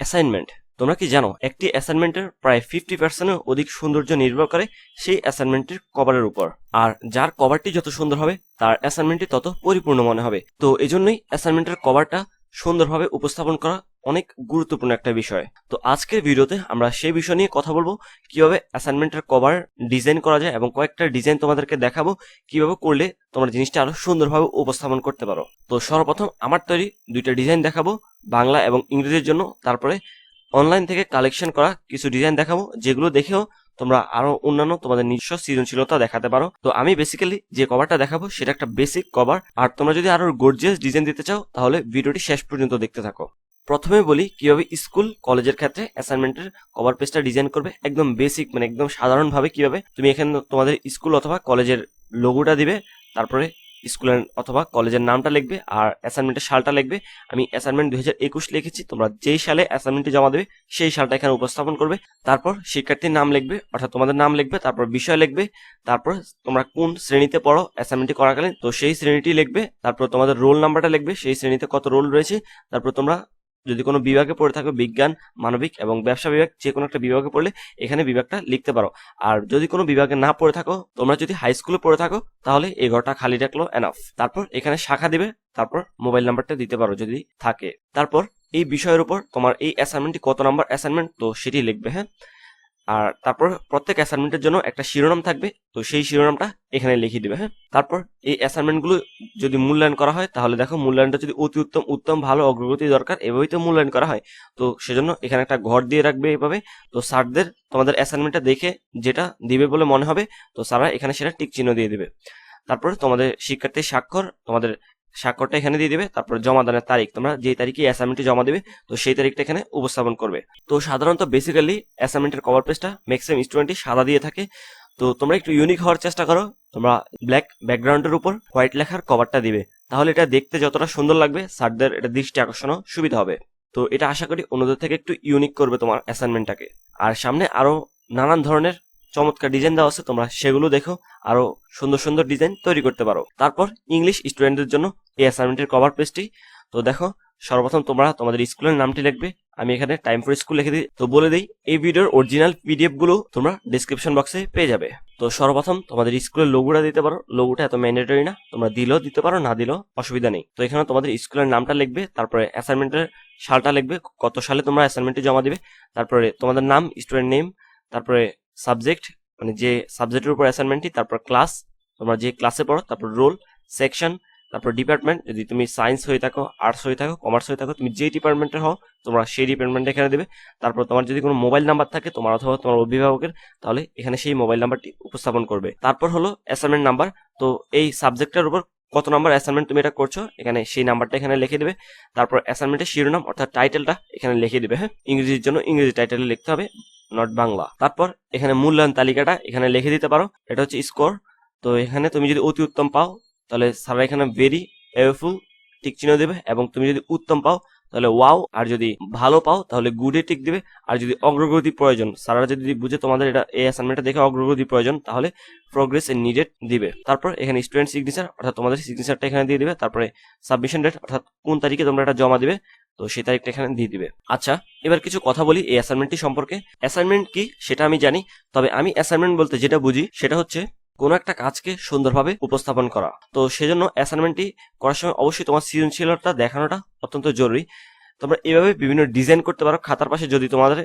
Assignment তোমরা কি জানো, একটি অ্যাসাইনমেন্টের প্রায় ফিফটি পার্সেন্টের অধিক সৌন্দর্য নির্ভর করে সেই অ্যাসাইনমেন্টের কভারের উপর। আর যার কভারটি যত সুন্দর হবে, তার অ্যাসাইনমেন্টটি তত পরিপূর্ণ মনে হবে। তো এজন্যই অ্যাসাইনমেন্টের কভারটা সুন্দরভাবে উপস্থাপন করা অনেক গুরুত্বপূর্ণ একটা বিষয়। তো আজকের ভিডিওতে আমরা সেই বিষয় নিয়ে কথা বলব, কীভাবে অ্যাসাইনমেন্টের কভার ডিজাইন করা যায় এবং কয়েকটা ডিজাইন তোমাদেরকে দেখাবো, কীভাবে করলে তোমরা জিনিসটা আরও সুন্দরভাবে উপস্থাপন করতে পারো। তো সর্বপ্রথম আমার তৈরি দুইটা ডিজাইন দেখাবো, বাংলা এবং ইংরেজির জন্য। তারপরে অনলাইন থেকে কালেকশন করা কিছু ডিজাইন দেখাবো, যেগুলো দেখেও তোমরা আরও অন্যান্য তোমাদের নিজস্ব সৃজনশীলতা দেখাতে পারো। তো আমি বেসিক্যালি যে কভারটা দেখাবো, সেটা একটা বেসিক কভার আর তোমরা যদি আরও গর্জিয়াস ডিজাইন দিতে চাও, তাহলে ভিডিওটি শেষ পর্যন্ত দেখতে থাকো। প্রথমে বলি কীভাবে স্কুল, কলেজের ক্ষেত্রে অ্যাসাইনমেন্টের কভার পেজটা ডিজাইন করবে। একদম বেসিক মানে একদম সাধারণভাবে কীভাবে তুমি এখানে তোমাদের স্কুল অথবা কলেজের লোগোটা দিবে, তারপরে স্কুলের অথবা কলেজের নামটা লিখবে আর অ্যাসাইনমেন্টের সালটা লিখবে। আমি অ্যাসাইনমেন্ট দুই হাজার একুশ লিখেছি, তোমরা যেই সালে অ্যাসাইনমেন্টটি জমা দেবে, সেই সালটা এখানে উপস্থাপন করবে। তারপর শিক্ষার্থীর নাম লিখবে, অর্থাৎ তোমাদের নাম লিখবে, তারপর বিষয় লিখবে, তারপর তোমরা কোন শ্রেণীতে পড়ো অ্যাসাইনমেন্টটি করাকালীন, তো সেই শ্রেণীটি লিখবে, তারপর তোমাদের রোল নাম্বারটা লিখবে, সেই শ্রেণীতে কত রোল রয়েছে, তারপর তোমরা যদি কোনো বিভাগে পড়ে থাকো বিজ্ঞান, মানবিক এবং ব্যবসা বিভাগ, যে কোনো একটা বিভাগে পড়লে এখানে বিভাগটা লিখতে পারো। আর যদি কোনো বিভাগে না পড়ে থাকো, তোমরা যদি হাই স্কুলে পড়ে থাকো, তাহলে এই ঘরটা খালি রাখল এনাফ তারপর এখানে শাখা দিবে, তারপর মোবাইল নাম্বারটা দিতে পারো যদি থাকে। তারপর এই বিষয়ের উপর তোমার এই অ্যাসাইনমেন্টটি কত নাম্বার অ্যাসাইনমেন্ট তো সেটি লিখবে হ্যাঁ? আর তারপর প্রত্যেক অ্যাসাইনমেন্টের জন্য একটা শিরোনাম থাকবে, তো সেই শিরোনামটা এখানে লিখে দিবে হ্যাঁ? তারপর এই অ্যাসাইনমেন্টগুলো যদি মূল্যায়ন করা হয়, তাহলে দেখো মূল্যায়নটা যদি অতি উত্তম উত্তম, ভালো, অগ্রগতি দরকার, এভাবেই তো মূল্যায়ন করা হয়। তো সেজন্য এখানে একটা ঘর দিয়ে রাখবে এভাবে। তো স্যারদের, তোমাদের অ্যাসাইনমেন্টটা দেখে যেটা দিবে বলে মনে হবে, তো স্যাররা এখানে সেটা টিক চিহ্ন দিয়ে দিবে। তারপর তোমাদের শিক্ষার্থীর স্বাক্ষর, তোমাদের স্বাক্ষরটা এখানে দিয়ে দিবে, তারপর জমা দানের তারিখ, তোমরা যে তারিখে অ্যাসাইনমেন্টটি জমা দেবে, তো সেই তারিখটা এখানে উপস্থাপন করবে। তো সাধারণত বেসিক্যালি অ্যাসাইনমেন্টের কভার পেজটা ম্যাক্সিমাম স্টুডেন্টই সাদা দিয়ে থাকে। তো তোমরা একটু ইউনিক হওয়ার চেষ্টা করো, তোমরা ব্ল্যাক ব্যাকগ্রাউন্ডের উপর হোয়াইট লেখার কভারটা দিবে। তাহলে এটা দেখতে যতটা সুন্দর লাগবে, স্যারদের এটা দৃষ্টি আকর্ষণও সুবিধা হবে। তো এটা আশা করি অন্যদের থেকে একটু ইউনিক করবে তোমার অ্যাসাইনমেন্টটাকে আর সামনে আরও নানান ধরনের চমৎকার ডিজাইন দেওয়া আছে, তোমরা সেগুলো দেখো, আরও সুন্দর সুন্দর ডিজাইন তৈরি করতে পারো। তারপর ইংলিশ স্টুডেন্টদের জন্য এই অ্যাসাইনমেন্টের কভার পেজটি তো দেখো, সর্বপ্রথম তোমরা তোমাদের স্কুলের নামটি লিখবে, আমি এখানে টাইম ফর স্কুল লিখে দিই। তো বলে দিই, এই ভিডিওর অরিজিনাল পিডিএফগুলো তোমরা ডিসক্রিপশন বক্সে পেয়ে যাবে। তো সর্বপ্রথম তোমাদের স্কুলের লোগোটা দিতে পারো। লোগোটা এত ম্যান্ডেটরি না, তোমরা দিলেও দিতে পারো, না দিলেও অসুবিধা নেই। তো এখানে তোমাদের স্কুলের নামটা লিখবে, তারপরে অ্যাসাইনমেন্টের সালটা লিখবে, কত সালে তোমরা অ্যাসাইনমেন্টটি জমা দিবে, তারপরে তোমাদের নাম স্টুডেন্ট নেম তারপরে সাবজেক্ট মানে যে সাবজেক্টের উপর অ্যাসাইনমেন্টটি তারপর ক্লাস তোমরা যে ক্লাসে পড়ো, তারপর রোল সেকশন তারপর ডিপার্টমেন্ট যদি তুমি সায়েন্স হয়ে থাকো আর্টস হয়ে থাকো কমার্স হয়ে থাকো, তুমি যে ডিপার্টমেন্টের হও, তোমরা সেই ডিপার্টমেন্ট এখানে দেবে। তারপর তোমার যদি কোনো মোবাইল নাম্বার থাকে, তোমার অথবা তোমার অভিভাবকের, তাহলে এখানে সেই মোবাইল নাম্বারটি উপস্থাপন করবে। তারপর হলো অ্যাসাইনমেন্ট নাম্বার তো এই সাবজেক্টের উপর কত নাম্বার অ্যাসাইনমেন্ট তুমি এটা করছ, এখানে সেই নাম্বারটা এখানে লিখে দেবে। তারপর অ্যাসাইনমেন্টের শিরোনাম, অর্থাৎ টাইটেলটা এখানে লিখে দেবে হ্যাঁ? ইংরেজির জন্য ইংরেজি টাইটেলে লিখতে হবে। নট বাংলা। তারপর এখানে মূল্যায়ন তালিকাটা এখানে লিখে দিতে পারো। এটা হচ্ছে স্কোর তো এখানে তুমি যদি অতি উত্তম পাও, তাহলে সারা এখানে ভেরি এভেফুল টিক চিহ্ন দেবে এবং তুমি যদি উত্তম পাও, তাহলে ওয়াও আর যদি ভালো পাও, তাহলে গুডে টিক দিবে। আর যদি অগ্রগতি প্রয়োজন সারা যদি বুঝে তোমাদের এটা এই অ্যাসাইনমেন্টটা দেখে অগ্রগতি প্রয়োজন, তাহলে প্রোগ্রেস এ নিডেড দিবে। তারপর এখানে স্টুডেন্ট সিগনেচার অর্থাৎ তোমাদের সিগনেচারটা এখানে দিয়ে দিবে। তারপরে সাবমিশন ডেট অর্থাৎ কোন তারিখে তোমরা এটা জমা দিবে। তো সেই তারিখটা এখানে দিয়ে দিবে। আচ্ছা এবার কিছু কথা বলি এই অ্যাসাইনমেন্টটি সম্পর্কে। অ্যাসাইনমেন্ট কি সেটা আমি জানি, তবে আমি অ্যাসাইনমেন্ট বলতে যেটা বুঝি সেটা হচ্ছে কোনো একটা কাজকে সুন্দরভাবে উপস্থাপন করা। তো সেজন্য অ্যাসাইনমেন্টটি করার সময় অবশ্যই তোমার সৃজনশীলতা দেখানোটা অত্যন্ত জরুরি। তোমরা এভাবে বিভিন্ন ডিজাইন করতে পারো, খাতার পাশে যদি তোমাদের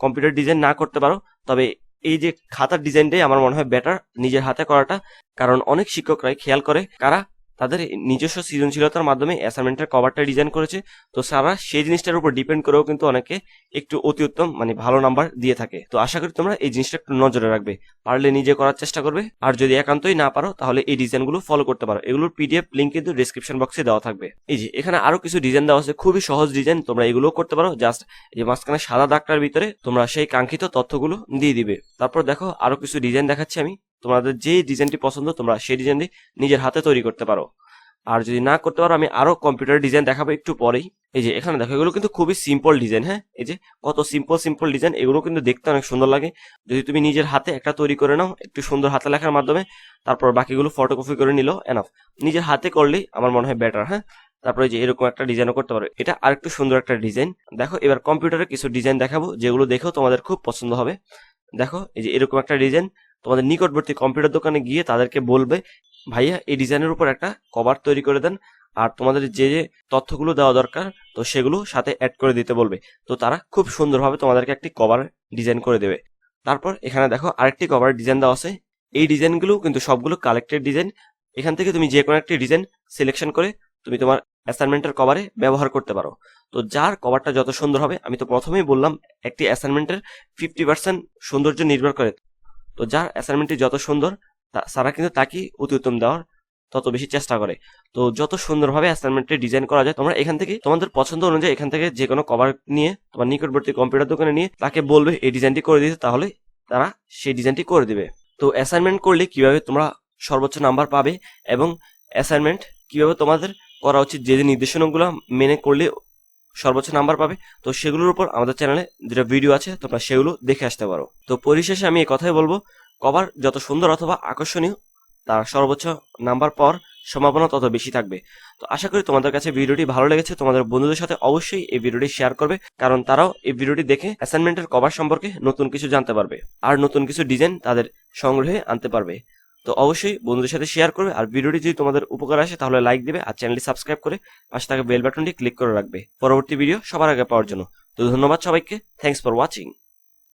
কম্পিউটার ডিজাইন না করতে পারো, তবে এই যে খাতার ডিজাইনটাই আমার মনে হয় বেটার নিজের হাতে করাটা। কারণ অনেক শিক্ষকরাই খেয়াল করে কারা তাদের নিজস্ব সৃজনশীলতার মাধ্যমে অ্যাসাইনমেন্টের কভারটা ডিজাইন করেছে। তো সারা সেই জিনিসটার উপর ডিপেন্ড করেও কিন্তু অনেকে একটু অতি উত্তম মানে ভালো নাম্বার দিয়ে থাকে। তো আশা করি তোমরা এই জিনিসটা একটু নজরে রাখবে। পারলে নিজে করার চেষ্টা করবে। আর যদি একান্তই না পারো, তাহলে এই ডিজাইনগুলো ফলো করতে পারো। এগুলোর পিডিএফ লিঙ্ক কিন্তু ডিসক্রিপশন বক্সে দেওয়া থাকবে। এই যে, এখানে আরও কিছু ডিজাইন দেওয়া আছে। খুবই সহজ ডিজাইন তোমরা এগুলো করতে পারো। জাস্ট এই যে মাঝখানে সাদা দাগটার ভিতরে তোমরা সেই কাঙ্ক্ষিত তথ্যগুলো দিয়ে দিবে। তারপর দেখো, আরও কিছু ডিজাইন দেখাচ্ছি আমি। তোমাদের যে ডিজাইনটি পছন্দ, তোমরা সেই ডিজাইনটি নিজের হাতে তৈরি করতে পারো। আর যদি না করতে পারো, আমি আরও কম্পিউটার ডিজাইন দেখাবো একটু পরেই। এই যে এখানে দেখো, এগুলো কিন্তু খুবই সিম্পল ডিজাইন হ্যাঁ? এই যে কত সিম্পল সিম্পল ডিজাইন এগুলো কিন্তু দেখতে অনেক সুন্দর লাগে। যদি তুমি নিজের হাতে একটা তৈরি করে নাও, একটু সুন্দর হাতে লেখার মাধ্যমে, তারপর বাকিগুলো ফটোকপি করে নিলো এনাফ নিজের হাতে করলেই আমার মনে হয় বেটার হ্যাঁ? তারপরে যে এরকম একটা ডিজাইনও করতে পারো। এটা আরেকটু সুন্দর একটা ডিজাইন দেখো, এবার কম্পিউটারে কিছু ডিজাইন দেখাবো, যেগুলো দেখেও তোমাদের খুব পছন্দ হবে। দেখো, এই যে এরকম একটা ডিজাইন তোমাদের নিকটবর্তী কম্পিউটার দোকানে গিয়ে তাদেরকে বলবে, ভাইয়া, এই ডিজাইনের উপর একটা কভার তৈরি করে দেন। আর তোমাদের যে যে তথ্যগুলো দেওয়া দরকার, তো সেগুলো সাথে অ্যাড করে দিতে বলবে। তো তারা খুব সুন্দরভাবে তোমাদেরকে একটি কভার ডিজাইন করে দেবে। তারপর এখানে দেখো আরেকটি কভার ডিজাইন দেওয়া আছে। এই ডিজাইনগুলো কিন্তু সবগুলো কালেক্টেড ডিজাইন এখান থেকে তুমি যে কোনো একটি ডিজাইন সিলেকশন করে তুমি তোমার অ্যাসাইনমেন্টের কভারে ব্যবহার করতে পারো। তো যার কভারটা যত সুন্দর হবে, আমি তো প্রথমেই বললাম, একটি অ্যাসাইনমেন্টের ফিফটি পার্সেন্ট সৌন্দর্য নির্ভর করে। তো যার অ্যাসাইনমেন্টটি যত সুন্দর তারা কিন্তু তাকেই অতি উত্তম দেওয়ার তত বেশি চেষ্টা করে। তো যত সুন্দরভাবে অ্যাসাইনমেন্টটি ডিজাইন করা যায়, তোমরা এখান থেকে তোমাদের পছন্দ অনুযায়ী এখান থেকে যে কোনো কভার নিয়ে তোমার নিকটবর্তী কম্পিউটার দোকানে নিয়ে তাকে বলবে, এই ডিজাইনটি করে দিতে তাহলে তারা সেই ডিজাইনটি করে দিবে। তো অ্যাসাইনমেন্ট করলে কীভাবে তোমরা সর্বোচ্চ নাম্বার পাবে এবং অ্যাসাইনমেন্ট কীভাবে তোমাদের করা উচিত, যে যে নির্দেশনাগুলো মেনে করলে সর্বোচ্চ নাম্বার পাবে। তো সেগুলোর উপর আমাদের চ্যানেলে যেটা ভিডিও আছে, তোমরা সেগুলো দেখে আসতে পারো। তো পরিশেষে আমি এই কথাই বলব কভার যত সুন্দর অথবা আকর্ষণীয়, তার সর্বোচ্চ নাম্বার পাওয়ার সম্ভাবনা তত বেশি থাকবে। তো আশা করি তোমাদের কাছে ভিডিওটি ভালো লেগেছে। তোমাদের বন্ধুদের সাথে অবশ্যই এই ভিডিওটি শেয়ার করবে, কারণ তারাও এই ভিডিওটি দেখে অ্যাসাইনমেন্টের কভার সম্পর্কে নতুন কিছু জানতে পারবে, আর নতুন কিছু ডিজাইন তাদের সংগ্রহে আনতে পারবে। তো অবশ্যই বন্ধুদের সাথে শেয়ার করবে। আর ভিডিওটি যদি তোমাদের উপকার আসে, তাহলে লাইক দেবে আর চ্যানেলটি সাবস্ক্রাইব করে পাশে থাকা বেল বাটনটি ক্লিক করে রাখবে। পরবর্তী ভিডিও সবার আগে পাওয়ার জন্য। তো ধন্যবাদ সবাইকে। Thanks for watching